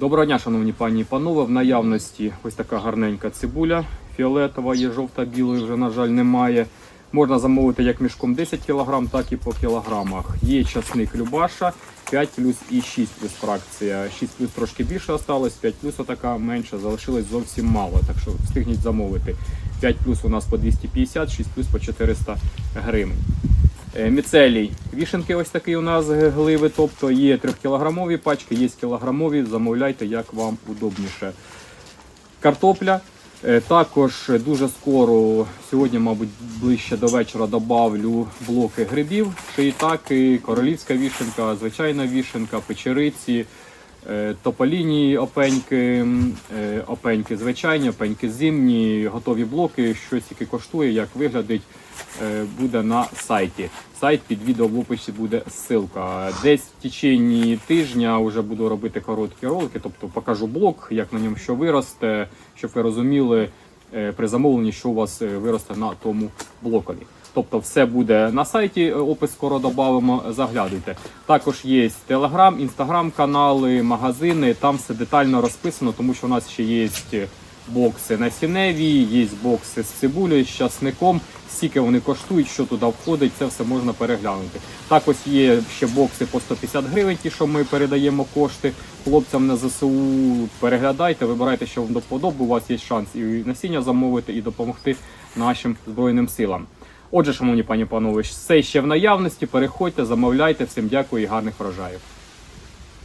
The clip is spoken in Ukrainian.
Доброго дня, шановні пані і панове. В наявності ось така гарненька цибуля фіолетова, є жовта, білої вже, на жаль, немає. Можна замовити як мішком 10 кг, так і по кілограмах. Є часник Любаша 5 плюс і 6 плюс фракція. 6 плюс трошки більше осталось, 5 плюс отака менша, залишилось зовсім мало. Так що встигніть замовити. 5 плюс у нас по 250, 6 плюс по 400 гривень. Е, Міцелій. Вішенки ось такі у нас гливи, тобто є 3-кілограмові пачки, є кілограмові, замовляйте, як вам удобніше. Картопля. Е, Також дуже скоро, сьогодні, мабуть, ближче до вечора добавлю блоки грибів, шиїтаки, королівська вішенка, звичайна вішенка, печериці, е, тополіні опеньки, е, опеньки звичайні, опеньки зимні, готові блоки, що тільки коштує, як виглядить, е, буде на сайті. Сайт під відео в описі буде ссылка. Десь в течение тижня вже буду робити короткі ролики, тобто покажу блок, як на ньому що виросте, щоб ви розуміли е, при замовленні, що у вас е, виросте на тому блокові. Тобто все буде на сайті, е, опис скоро додамо, заглядуйте. Також є телеграм, інстаграм канали, магазини, там все детально розписано, тому що у нас ще є бокси насінневі, є бокси з цибулею, з часником. Скільки вони коштують, що туди входить, це все можна переглянути. Також є ще бокси по 150 гривень, ті, що ми передаємо кошти хлопцям на ЗСУ. Переглядайте, вибирайте, що вам до вподоби. У вас є шанс і насіння замовити, і допомогти нашим збройним силам. Отже, шановні пані панове, все ще в наявності. Переходьте, замовляйте. Всім дякую і гарних врожаїв.